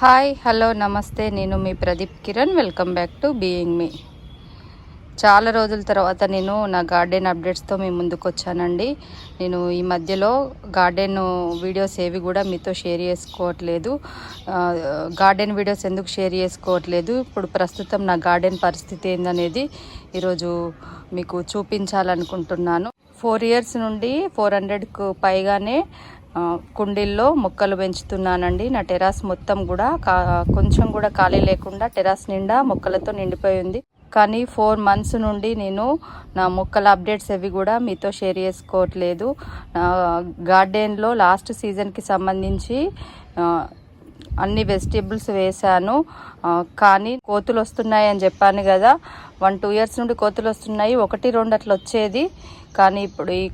Hi hello నమస్తే. నేను మీ Pradeep Kiran. Welcome back to being me. చాలా రోజుల తర్వాత నేను నా గార్డెన్ అప్డేట్స్తో మీ ముందుకు వచ్చానండి నేను ఈ మధ్యలో గార్డెన్ వీడియోస్ ఏవి కూడా మీతో షేర్ చేసుకోవట్లేదు. గార్డెన్ వీడియోస్ ఎందుకు షేర్ చేసుకోవట్లేదు? ఇప్పుడు ప్రస్తుతం నా గార్డెన్ పరిస్థితి ఏందనేది ఈరోజు మీకు చూపించాలనుకుంటున్నాను. ఫోర్ ఇయర్స్ నుండి ఫోర్ హండ్రెడ్కు పైగానే కుండీల్లో మొక్కలు పెంచుతున్నానండి. నా టెరాస్ మొత్తం కూడా కా- కొంచెం కూడా ఖాళీ లేకుండా టెరాస్ నిండా మొక్కలతో నిండిపోయి ఉంది. కానీ ఫోర్ మంత్స్ నుండి నేను నా మొక్కల అప్డేట్స్ అవి కూడా మీతో షేర్ చేసుకోవట్లేదు. నా గార్డెన్లో లాస్ట్ సీజన్కి సంబంధించి అన్ని వెజిటేబుల్స్ వేశాను. కానీ కోతులు వస్తున్నాయి అని చెప్పాను కదా. వన్ టూ ఇయర్స్ నుండి కోతులు వస్తున్నాయి. ఒకటి రెండు అట్లా వచ్చేది. కానీ ఇప్పుడు ఈ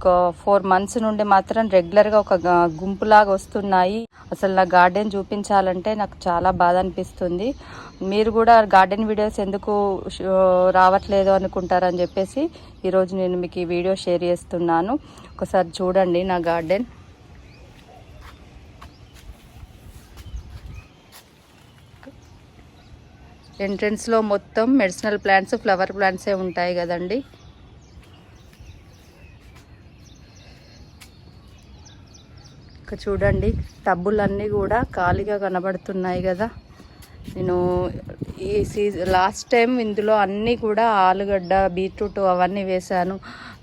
ఫోర్ మంత్స్ నుండి మాత్రం రెగ్యులర్గా ఒక గుంపులాగా వస్తున్నాయి. అసలు నా గార్డెన్ చూపించాలంటే నాకు చాలా బాధ అనిపిస్తుంది. మీరు కూడా గార్డెన్ వీడియోస్ ఎందుకు రావట్లేదు అనుకుంటారని చెప్పేసి ఈరోజు నేను మీకు ఈ వీడియో షేర్ చేస్తున్నాను. ఒకసారి చూడండి నా గార్డెన్. ఎంట్రన్స్లో మొత్తం మెడిసినల్ ప్లాంట్స్ ఫ్లవర్ ప్లాంట్సే ఉంటాయి కదండి. ఇక చూడండి టబ్బులన్నీ కూడా ఖాళీగా కనబడుతున్నాయి కదా. నేను ఈ సీజన్ లాస్ట్ టైం ఇందులో అన్నీ కూడా ఆలుగడ్డ బీట్రూట్ అవన్నీ వేశాను.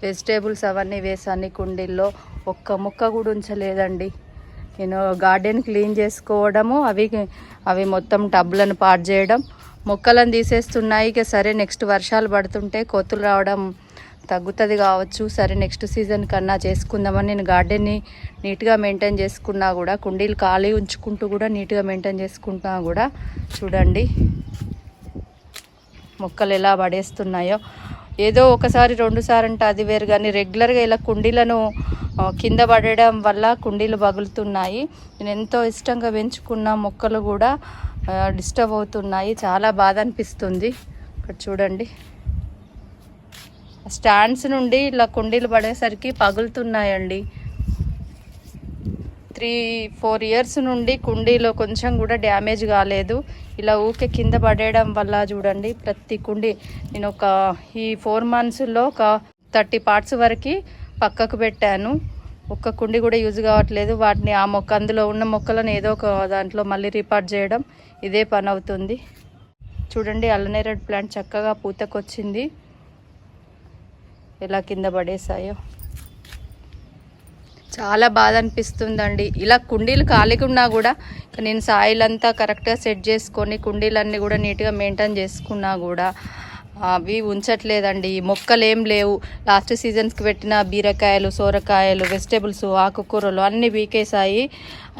వెజిటేబుల్స్ అవన్నీ వేసాను కుండీల్లో. ఒక్క ముక్క కూడా ఉంచలేదండి. నేను గార్డెన్ క్లీన్ చేసుకోవడము అవి అవి మొత్తం టబ్బులను పాడు చేయడం. మొక్కలను తీసేస్తున్నాయి. ఇక సరే నెక్స్ట్ వర్షాలు పడుతుంటే కోతులు రావడం తగ్గుతుంది కావచ్చు. సరే నెక్స్ట్ సీజన్ కన్నా చేసుకుందామని నేను గార్డెన్ని నీట్గా మెయింటైన్ చేసుకున్నా కూడా కుండీలు ఖాళీ ఉంచుకుంటూ కూడా నీట్గా మెయింటైన్ చేసుకుంటున్నా కూడా చూడండి. మొక్కలు ఎలా పడేస్తున్నాయో. ఏదో ఒకసారి రెండుసారి అంటే అది వేరు కానీ రెగ్యులర్గా ఇలా కుండీలను కింద పడడం వల్ల కుండీలు పగులుతున్నాయి నేను ఎంతో ఇష్టంగా పెంచుకున్న మొక్కలు కూడా డిస్టర్బ్ అవుతున్నాయి. చాలా బాధ అనిపిస్తుంది. ఇక్కడ చూడండి. స్టాండ్స్ నుండి ఇలా కుండీలు పడేసరికి పగులుతున్నాయండి. త్రీ ఫోర్ ఇయర్స్ నుండి కుండీలో కొంచెం కూడా డ్యామేజ్ కాలేదు. ఇలా ఊకే కింద పడేయడం వల్ల చూడండి ప్రతి కుండీ నేను ఒక ఈ ఫోర్ మంత్స్లో ఒక థర్టీ పార్ట్స్ వరకు పక్కకు పెట్టాను. ఒక్క కుండి కూడా యూజ్ కావట్లేదు. వాటిని ఆ మొక్క అందులో ఉన్న మొక్కలను ఏదో ఒక దాంట్లో మళ్ళీ రిపార్ట్ చేయడం ఇదే పని అవుతుంది. చూడండి అల్లనేరడ్ ప్లాంట్ చక్కగా పూతకొచ్చింది. ఎలా కింద పడేసాయో చాలా బాధ అనిపిస్తుందండి. ఇలా కుండీలు ఖాళీగా ఉన్నా కూడా నేను సాయిల్ అంతా కరెక్ట్గా సెట్ చేసుకొని కుండీలన్నీ కూడా నీట్గా మెయింటైన్ చేసుకున్నా కూడా అవి ఉంచట్లేదండి. ఈ మొక్కలు ఏం లేవు. లాస్ట్ సీజన్స్కి పెట్టిన బీరకాయలు సోరకాయలు వెజిటేబుల్స్ ఆకుకూరలు అన్నీ వీకేసాయి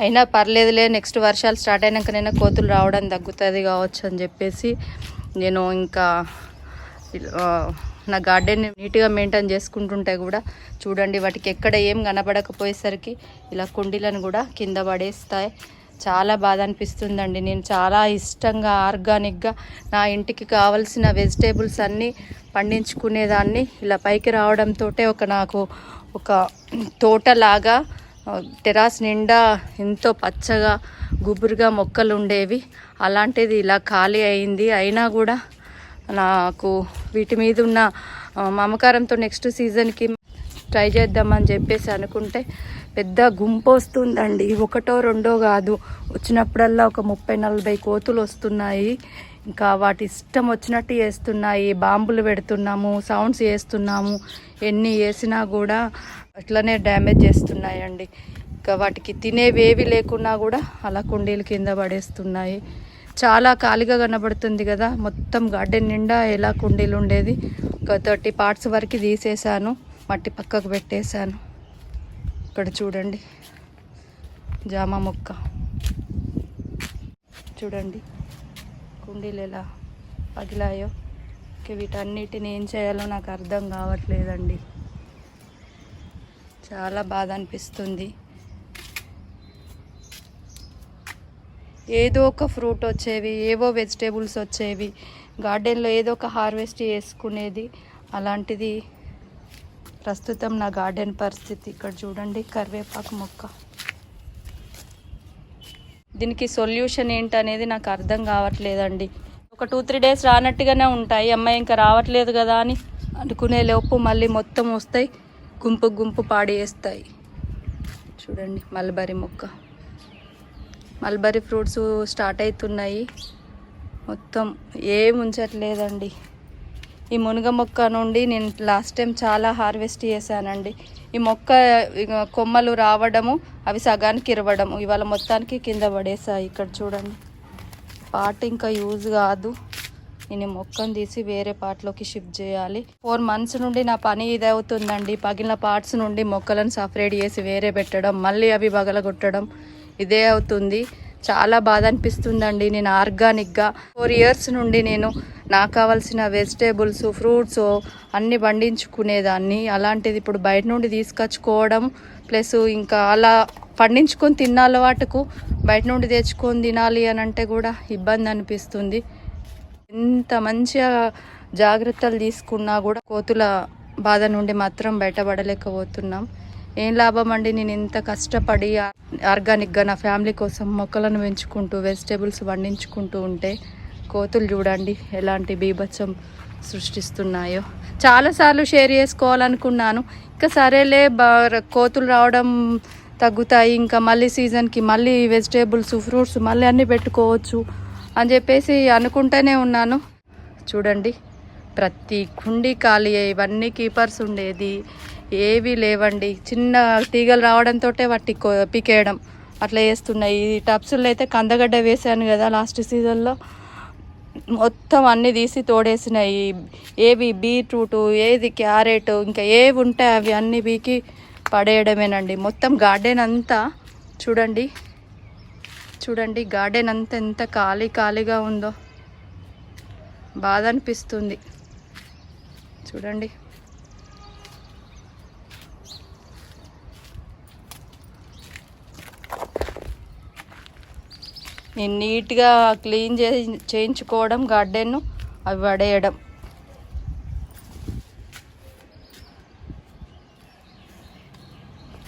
అయినా పర్లేదులే నెక్స్ట్ వర్షాలు స్టార్ట్ అయినాకనైనా కోతులు రావడం తగ్గుతుంది కావచ్చు అని చెప్పేసి నేను ఇంకా నా గార్డెన్ నీట్గా మెయింటైన్ చేసుకుంటుంటే కూడా చూడండి వాటికి ఎక్కడ ఏం కనబడకపోయేసరికి ఇలా కుండీలను కూడా కింద పడేస్తాయి. చాలా బాధ అనిపిస్తుందండి నేను చాలా ఇష్టంగా ఆర్గానిక్గా నా ఇంటికి కావలసిన వెజిటేబుల్స్ అన్నీ పండించుకునేదాన్ని. ఇలా పైకి రావడంతో ఒక నాకు ఒక తోటలాగా టెరాస్ నిండా ఎంతో పచ్చగా గుబురుగా మొక్కలు ఉండేవి అలాంటిది ఇలా ఖాళీ అయింది. అయినా కూడా నాకు వీటి మీద ఉన్న మమకారంతో నెక్స్ట్ సీజన్కి ట్రై చేద్దామని చెప్పేసి అనుకుంటే పెద్ద గుంపు వస్తుందండి. ఒకటో రెండో కాదు. వచ్చినప్పుడల్లా ఒక ముప్పై నలభై కోతులు వస్తున్నాయి. ఇంకా వాటి ఇష్టం వచ్చినట్టు చేస్తున్నాయి. బాంబులు పెడుతున్నాము సౌండ్స్ చేస్తున్నాము. ఎన్ని వేసినా కూడా అట్లనే డ్యామేజ్ చేస్తున్నాయండి. ఇంకా వాటికి తినేవేవి లేకున్నా కూడా అలా కుండీలు కింద పడేస్తున్నాయి. చాలా ఖాళీగా కనబడుతుంది కదా. మొత్తం గార్డెన్ నిండా ఎలా కుండీలు ఉండేది. ఒక థర్టీ పార్ట్స్ వరకు తీసేసాను మట్టి పక్కకు పెట్టేశాను. ఇక్కడ చూడండి. జామ మొక్క. చూడండి. కుండీలు ఎలా పగిలాయో. ఇక వీటన్నిటిని ఏం చేయాలో నాకు అర్థం కావట్లేదండి. చాలా బాధ అనిపిస్తుంది. ఏదో ఒక ఫ్రూట్ వచ్చేవి ఏవో వెజిటేబుల్స్ వచ్చేవి గార్డెన్లో ఏదో ఒక హార్వెస్ట్ చేసుకునేది అలాంటిది ప్రస్తుతం నా గార్డెన్ పరిస్థితి ఇక్కడ చూడండి కరివేపాకు మొక్క. దీనికి సొల్యూషన్ ఏంటనేది నాకు అర్థం కావట్లేదండి. ఒక టూ త్రీ డేస్ రానట్టుగానే ఉంటాయి. అమ్మాయి ఇంకా రావట్లేదు కదా అని అనుకునే లోపు మళ్ళీ మొత్తం వస్తాయి గుంపు గుంపు పాడేస్తాయి. చూడండి మల్బరీ మొక్క. మల్బరీ ఫ్రూట్స్ స్టార్ట్ అవుతున్నాయి. మొత్తం ఏం ఉంచట్లేదండి. ఈ మునగ మొక్క నుండి నేను లాస్ట్ టైం చాలా హార్వెస్ట్ చేశానండి. ఈ మొక్క ఇక కొమ్మలు రావడము అవి సగానికి ఇరవడము ఇవాళ మొత్తానికి కింద పడేసాయి ఇక్కడ చూడండి. పార్ట్ ఇంకా యూజ్ కాదు. నేను మొక్కను తీసి వేరే పార్ట్లోకి షిఫ్ట్ చేయాలి. ఫోర్ మంత్స్ నుండి నా పని ఇది అవుతుందండి. పగిలిన పార్ట్స్ నుండి మొక్కలను సపరేట్ చేసి వేరే పెట్టడం మళ్ళీ అవి బగలగొట్టడం ఇదే అవుతుంది. చాలా బాధ అనిపిస్తుందండి. నేను ఆర్గానిక్గా ఫోర్ ఇయర్స్ నుండి నేను నాకు కావాల్సిన వెజిటేబుల్స్ ఫ్రూట్స్ అన్నీ పండించుకునేదాన్ని. అలాంటిది ఇప్పుడు బయట నుండి తీసుకొచ్చుకోవడం ప్లస్ ఇంకా అలా పండించుకొని తిన్న అలవాటుకు బయట నుండి తెచ్చుకొని తినాలి అని అంటే కూడా ఇబ్బంది అనిపిస్తుంది. ఎంత మంచిగా జాగ్రత్తలు తీసుకున్నా కూడా కోతుల బాధ నుండి మాత్రం బయటపడలేకపోతున్నాం. ఏం లాభం అండి? నేను ఇంత కష్టపడి ఆర్గానిక్గా నా ఫ్యామిలీ కోసం మొక్కలను పెంచుకుంటూ వెజిటేబుల్స్ పండించుకుంటూ ఉంటే కోతులు చూడండి ఎలాంటి బీభత్సం సృష్టిస్తున్నాయో. చాలాసార్లు షేర్ చేసుకోవాలనుకున్నాను. ఇంకా సరేలే కోతులు రావడం తగ్గుతాయి. ఇంకా మళ్ళీ సీజన్కి మళ్ళీ వెజిటేబుల్స్ ఫ్రూట్స్ మళ్ళీ అన్నీ పెట్టుకోవచ్చు అని చెప్పేసి అనుకుంటూనే ఉన్నాను. చూడండి ప్రతి కుండీ ఖాళీ ఇవన్నీ కీపర్స్ ఉండేది. ఏవి లేవండి. చిన్న తీగలు రావడంతో వాటి పీకేయడం. అట్లా చేస్తున్నాయి ఈ టబ్స్లో అయితే కందగడ్డ వేసాను కదా లాస్ట్ సీజన్లో. మొత్తం అన్నీ తీసి తోడేసినాయి ఏవి బీట్రూట్ ఏది క్యారెట్ ఇంకా ఏవి ఉంటాయి అవి అన్నీ పీకి పడేయడమేనండి. మొత్తం గార్డెన్ అంతా చూడండి. చూడండి గార్డెన్ అంతా ఎంత ఖాళీ ఖాళీగా ఉందో. బాధ అనిపిస్తుంది. చూడండి. నేను నీట్గా క్లీన్ చే చేయించుకోవడం గార్డెన్ను అవి పడేయడం.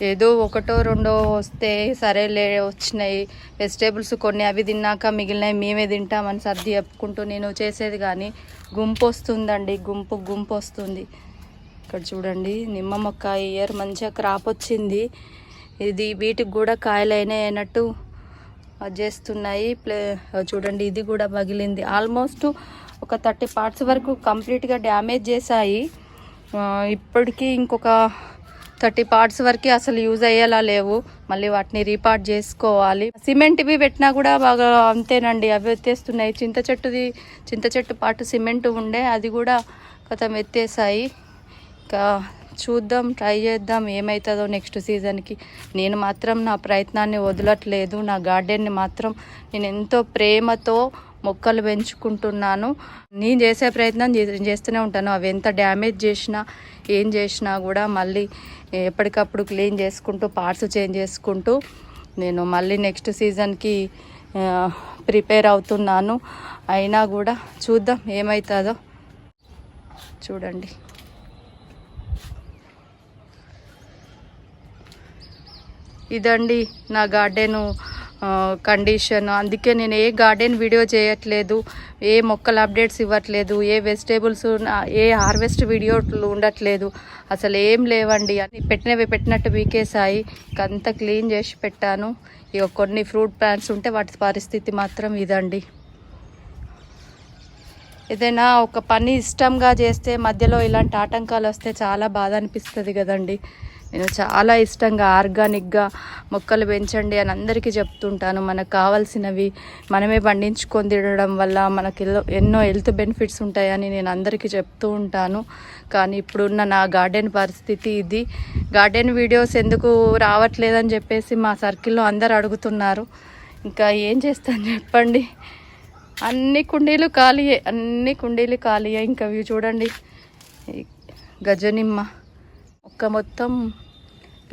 ఏదో ఒకటో రెండో వస్తే సరేలే వచ్చినాయి. వెజిటేబుల్స్ కొన్ని అవి తిన్నాక మిగిలినవి మేమే తింటామని సర్ది చెప్పుకుంటూ నేను చేసేది కానీ గుంపు వస్తుందండి. గుంపు గుంపు వస్తుంది. ఇక్కడ చూడండి నిమ్మ మొక్క ఇయర్ మంచిగా క్రాప్ వచ్చింది. ఇది వీటికి కూడా కాయలు అయినట్టు చేస్తున్నాయి. ప్లే చూడండి ఇది కూడా పగిలింది. ఆల్మోస్ట్ ఒక థర్టీ పార్ట్స్ వరకు కంప్లీట్గా డ్యామేజ్ చేశాయి. ఇప్పటికీ ఇంకొక థర్టీ పార్ట్స్ వరకు అసలు యూజ్ అయ్యేలా లేవు. మళ్ళీ వాటిని రీపార్ట్ చేసుకోవాలి. సిమెంట్ ఇవి పెట్టినా కూడా బాగా అంతేనండి. అవి ఎత్తేస్తున్నాయి. చింత చెట్టుది చింత చెట్టు పాటు సిమెంట్ ఉండే అది కూడా కథం ఎత్తేసాయి ఇంకా చూద్దాం ట్రై చేద్దాం ఏమవుతుందో నెక్స్ట్ సీజన్కి. నేను మాత్రం నా ప్రయత్నాన్ని వదలట్లేదు నా గార్డెన్ని మాత్రం నేను ఎంతో ప్రేమతో మొక్కలు పెంచుకుంటున్నాను. నేను చేసే ప్రయత్నం చేస్తూనే ఉంటాను. అవి ఎంత డ్యామేజ్ చేసినా ఏం చేసినా కూడా మళ్ళీ ఎప్పటికప్పుడు క్లీన్ చేసుకుంటూ పార్ట్స్ చేంజ్ చేసుకుంటూ నేను మళ్ళీ నెక్స్ట్ సీజన్కి ప్రిపేర్ అవుతున్నాను. అయినా కూడా చూద్దాం ఏమవుతుందో చూడండి. ఇదండి నా గార్డెను కండిషన్. అందుకే నేను ఏ గార్డెన్ వీడియో చేయట్లేదు ఏ మొక్కల అప్డేట్స్ ఇవ్వట్లేదు ఏ వెజిటేబుల్స్ ఏ హార్వెస్ట్ వీడియోలు ఉండట్లేదు. అసలు ఏం లేవండి. అన్ని పెట్టినవి పెట్టినట్టు వీకేసాయి అంతా క్లీన్ చేసి పెట్టాను. ఇక కొన్ని ఫ్రూట్ ప్లాంట్స్ ఉంటే వాటి పరిస్థితి మాత్రం ఇదండి. ఏదైనా ఒక పని ఇష్టంగా చేస్తే మధ్యలో ఇలాంటి ఆటంకాలు వస్తే చాలా బాధ అనిపిస్తుంది కదండి. నేను చాలా ఇష్టంగా ఆర్గానిక్గా మొక్కలు పెంచండి అని అందరికీ చెప్తుంటాను. మనకు కావాల్సినవి మనమే పండించుకొని తినడం వల్ల మనకి ఎన్నో హెల్త్ బెనిఫిట్స్ ఉంటాయని నేను అందరికీ చెప్తూ ఉంటాను. కానీ ఇప్పుడున్న నా గార్డెన్ పరిస్థితి ఇది. గార్డెన్ వీడియోస్ ఎందుకు రావట్లేదని చెప్పేసి మా సర్కిల్లో అందరు అడుగుతున్నారు. ఇంకా ఏం చేస్తాను చెప్పండి. అన్ని కుండీలు ఖాళీయే అన్ని కుండీలు ఖాళీయే. ఇంకా ఇవి చూడండి. గజనిమ్మ. ఒక్క మొత్తం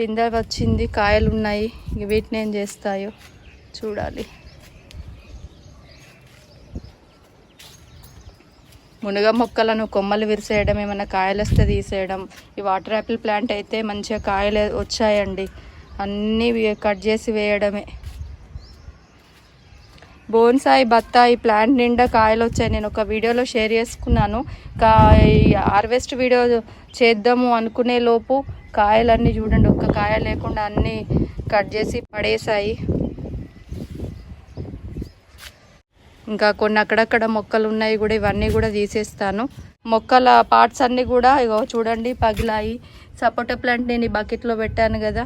పిందె వచ్చింది కాయలు ఉన్నాయి ఇక వీటిని ఏం చేస్తాయో చూడాలి. మునగ మొక్కలను కొమ్మలు విరిసేయడం ఏమైనా కాయలు వస్తే తీసేయడం. ఈ వాటర్ యాపిల్ ప్లాంట్ అయితే మంచిగా కాయలు వచ్చాయండి. అన్నీ కట్ చేసి వేయడమే. బోన్సాయి బత్తాయి ప్లాంట్ నిండా కాయలు వచ్చాయి. నేను ఒక వీడియోలో షేర్ చేసుకున్నాను. కా ఈ హార్వెస్ట్ వీడియో చేద్దాము అనుకునే లోపు కాయలన్నీ చూడండి ఒక్క కాయ లేకుండా అన్నీ కట్ చేసి పడేసాయి ఇంకా కొన్ని అక్కడక్కడ మొక్కలు ఉన్నాయి కూడా ఇవన్నీ కూడా తీసేస్తాను. మొక్కల పార్ట్స్ అన్నీ కూడా ఇగో చూడండి పగిలాయి. సపోటా ప్లాంట్ నేను ఈ బకెట్లో పెట్టాను కదా.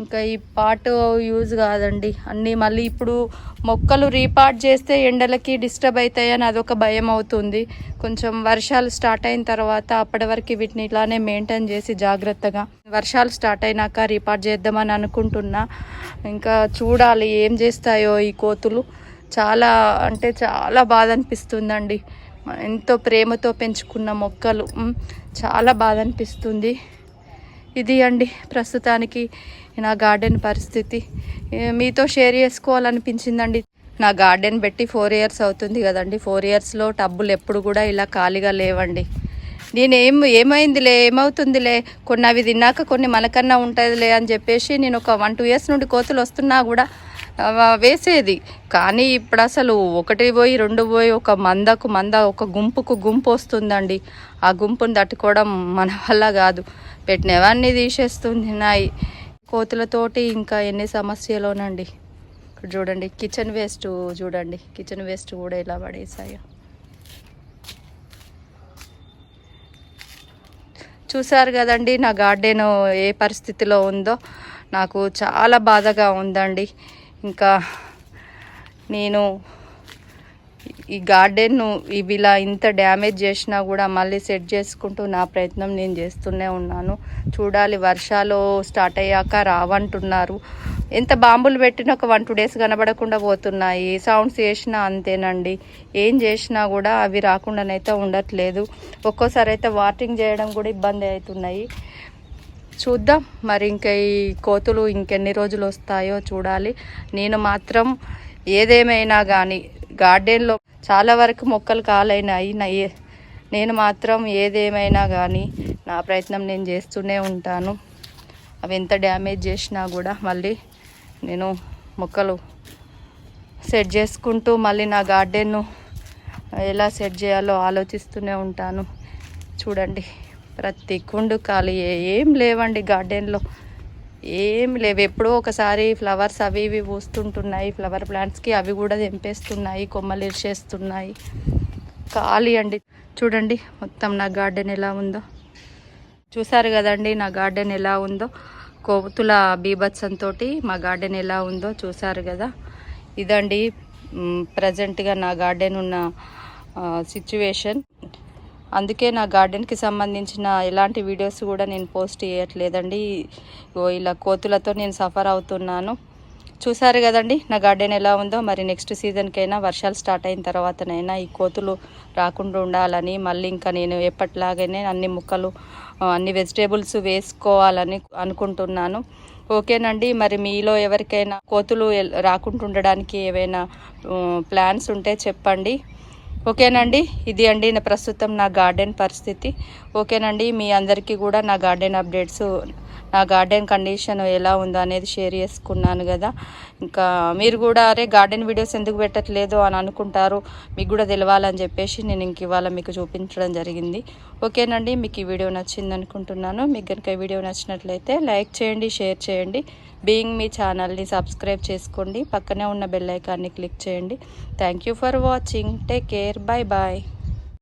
ఇంకా ఈ పార్ట్ యూజ్ కాదండి. అన్నీ మళ్ళీ ఇప్పుడు మొక్కలు రీపార్ట్ చేస్తే ఎండలకి డిస్టర్బ్ అవుతాయని అదొక భయం అవుతుంది. కొంచెం వర్షాలు స్టార్ట్ అయిన తర్వాత అప్పటి వరకు వీటిని ఇలానే మెయింటైన్ చేసి జాగ్రత్తగా వర్షాలు స్టార్ట్ అయినాక రీపార్ట్ చేద్దామని అనుకుంటున్నా. ఇంకా చూడాలి ఏం చేస్తాయో ఈ కోతులు. చాలా అంటే చాలా బాధ అనిపిస్తుందండి. ఎంతో ప్రేమతో పెంచుకున్న మొక్కలు. చాలా బాధ అనిపిస్తుంది. ఇది అండి ప్రస్తుతానికి నా గార్డెన్ పరిస్థితి. మీతో షేర్ చేసుకోవాలనిపించిందండి. నా గార్డెన్ పెట్టి ఫోర్ ఇయర్స్ అవుతుంది కదండి. ఫోర్ ఇయర్స్లో టబ్బులు ఎప్పుడు కూడా ఇలా ఖాళీగా లేవండి. నేను ఏం ఏమైందిలే ఏమవుతుందిలే? కొన్ని అవి తిన్నాక కొన్ని మనకన్నా ఉంటుందిలే అని చెప్పేసి నేను ఒక వన్ టూ ఇయర్స్ నుండి కోతులు వస్తున్నా కూడా వేసేది. కానీ ఇప్పుడు అసలు ఒకటి పోయి రెండు పోయి ఒక మందకు మంద ఒక గుంపుకు గుంపు వస్తుందండి. ఆ గుంపును తట్టుకోవడం మన వల్ల కాదు. పెట్టినవన్నీ తీసేస్తున్నాయి. కోతులతోటి ఇంకా ఎన్ని సమస్యలోనండి. ఇక్కడ చూడండి కిచెన్ వేస్ట్ చూడండి కిచెన్ వేస్ట్ కూడా ఇలా పడేసాయి చూసారు కదండి నా గార్డెన్ ఏ పరిస్థితిలో ఉందో. నాకు చాలా బాధగా ఉందండి. ఇంకా నేను ఈ గార్డెన్ను ఇవి ఇలా ఇంత డ్యామేజ్ చేసినా కూడా మళ్ళీ సెట్ చేసుకుంటూ నా ప్రయత్నం నేను చేస్తూనే ఉన్నాను. చూడాలి వర్షాలు స్టార్ట్ అయ్యాక రావంటున్నారు. ఎంత బాంబులు పెట్టినా ఒక వన్ టూ డేస్ కనబడకుండా పోతున్నాయి. సౌండ్స్ చేసినా అంతేనండి. ఏం చేసినా కూడా అవి రాకుండానైతే ఉండట్లేదు. ఒక్కోసారి అయితే వాటింగ్ చేయడం కూడా ఇబ్బంది అవుతున్నాయి. చూద్దాం. మరి ఇంకా ఈ కోతులు ఇంకెన్ని రోజులు వస్తాయో చూడాలి. నేను మాత్రం ఏదేమైనా కానీ గార్డెన్లో చాలా వరకు మొక్కలు కాలైనాయి. నా నేను మాత్రం ఏదేమైనా కానీ నా ప్రయత్నం నేను చేస్తూనే ఉంటాను. అవి ఎంత డ్యామేజ్ చేసినా కూడా మళ్ళీ నేను మొక్కలు సెట్ చేసుకుంటూ మళ్ళీ నా గార్డెన్ను ఎలా సెట్ చేయాలో ఆలోచిస్తూనే ఉంటాను. చూడండి ప్రతి కుండు ఖాళీ ఏం లేవండి గార్డెన్లో. ఏం లేవు. ఎప్పుడో ఒకసారి ఫ్లవర్స్ అవి ఇవి పూస్తుంటున్నాయి. ఫ్లవర్ ప్లాంట్స్కి అవి కూడా తెంపేస్తున్నాయి. కొమ్మలు ఇరిచేస్తున్నాయి ఖాళీ అండి. చూడండి మొత్తం నా గార్డెన్ ఎలా ఉందో. చూసారు కదండి నా గార్డెన్ ఎలా ఉందో. కోతుల బీభత్సంతో మా గార్డెన్ ఎలా ఉందో చూసారు కదా. ఇదండి ప్రజెంట్గా నా గార్డెన్ ఉన్న సిచ్యువేషన్ అందుకే నా గార్డెన్కి సంబంధించిన ఎలాంటి వీడియోస్ కూడా నేను పోస్ట్ చేయట్లేదండి. ఇలా కోతులతో నేను సఫర్ అవుతున్నాను. చూసారు కదండి నా గార్డెన్ ఎలా ఉందో. మరి నెక్స్ట్ సీజన్కైనా వర్షాలు స్టార్ట్ అయిన తర్వాతనైనా ఈ కోతులు రాకుండా ఉండాలని మళ్ళీ ఇంకా నేను ఎప్పట్లాగనే అన్ని ముక్కలు అన్ని వెజిటేబుల్స్ వేసుకోవాలని అనుకుంటున్నాను. ఓకేనండి మరి మీలో ఎవరికైనా కోతులు రాకుండా ఉండడానికి ఏవైనా ప్లాన్స్ ఉంటే చెప్పండి. ఓకేనండి? ఇది అండి నా ప్రస్తుతం నా గార్డెన్ పరిస్థితి. ఓకేనండి? మీ అందరికీ కూడా నా గార్డెన్ అప్డేట్స్ నా గార్డెన్ కండిషన్ ఎలా ఉందో అనేది షేర్ చేసుకున్నాను కదా. ఇంకా మీరు కూడా అరే గార్డెన్ వీడియోస్ ఎందుకు పెట్టట్లేదు? అని అనుకుంటారు. మీకు కూడా తెలవాలని చెప్పేసి నేను ఇంక ఇవాళ మీకు చూపించడం జరిగింది. ఓకేనండి మీకు ఈ వీడియో నచ్చింది అనుకుంటున్నాను. మీకు కనుక ఈ వీడియో నచ్చినట్లయితే లైక్ చేయండి షేర్ చేయండి. బీయింగ్ మీ ఛానల్ని సబ్స్క్రైబ్ చేసుకోండి. పక్కనే ఉన్న బెల్ ఐకాన్ని క్లిక్ చేయండి. Thank you for watching. Take care. Bye bye